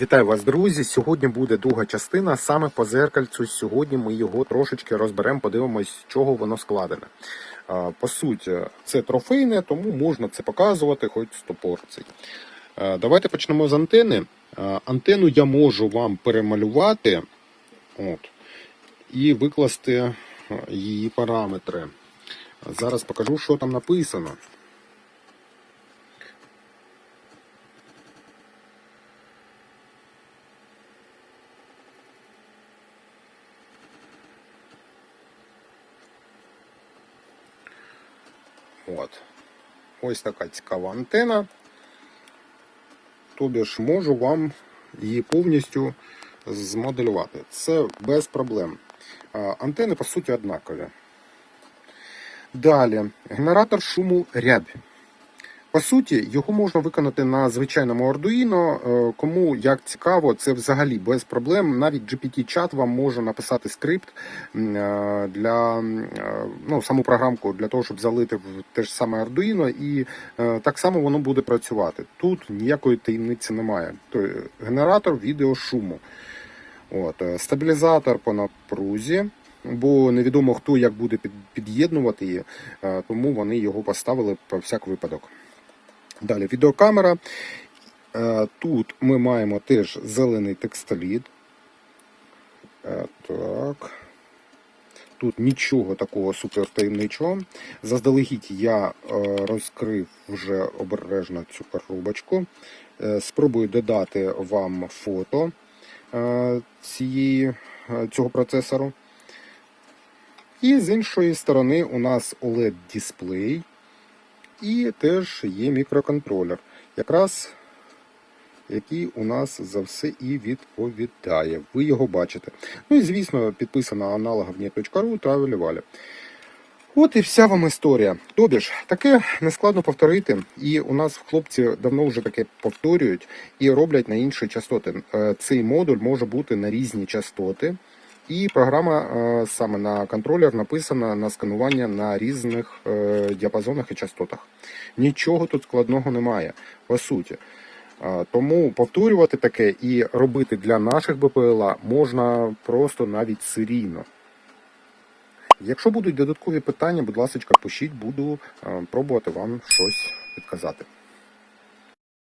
Вітаю вас, друзі! Сьогодні буде друга частина саме по зеркальцю. Сьогодні ми його трошечки розберемо, подивимось, з чого воно складене. По суті, це трофейне, тому можна це показувати хоч 100 порцій. Давайте почнемо з антени. А, Антенну я можу вам перемалювати от, і викласти її параметри. Зараз покажу, що там написано. От. Ось така цікава антена. Тобі ж можу вам її повністю змоделювати. Це без проблем. Антени, по суті, однакові. Далі, генератор шуму рябь. По суті, його можна виконати на звичайному Arduino. Е, Кому як цікаво, це взагалі без проблем. Навіть GPT-чат вам може написати скрипт е, для е, ну, саму програмку для того, щоб залити в те ж саме Arduino, і так само воно буде працювати. Тут ніякої таємниці немає. Тобто, генератор відеошуму. От, стабілізатор по напрузі. Бо невідомо хто як буде під- під'єднувати тому вони його поставили про всяк випадок. Далі відеокамера. Е, Тут ми маємо теж зелений текстоліт. Е, Так. Тут нічого такого супер таємничого. Заздалегідь я е, розкрив вже обережно цю коробочку. Спробую додати вам фото цього процесору. І з іншої сторони у нас OLED-дисплей. І теж є мікроконтролер, якраз який у нас за все і відповідає. Ви його бачите. Ну і звісно, підписана аналоговні.ру та Валівалі. От і вся вам історія. Тобі ж, таке нескладно повторити, і у нас хлопці давно вже таке повторюють і роблять на інші частоти. Е, Цей модуль може бути на різні частоти. І програма е, саме на контролер написана на сканування на різних е, діапазонах і частотах. Нічого тут складного немає, по суті. Е, Тому повторювати таке і робити для наших БПЛА можна просто навіть серійно. Якщо будуть додаткові питання, будь ласка, пишіть, буду пробувати вам щось підказати.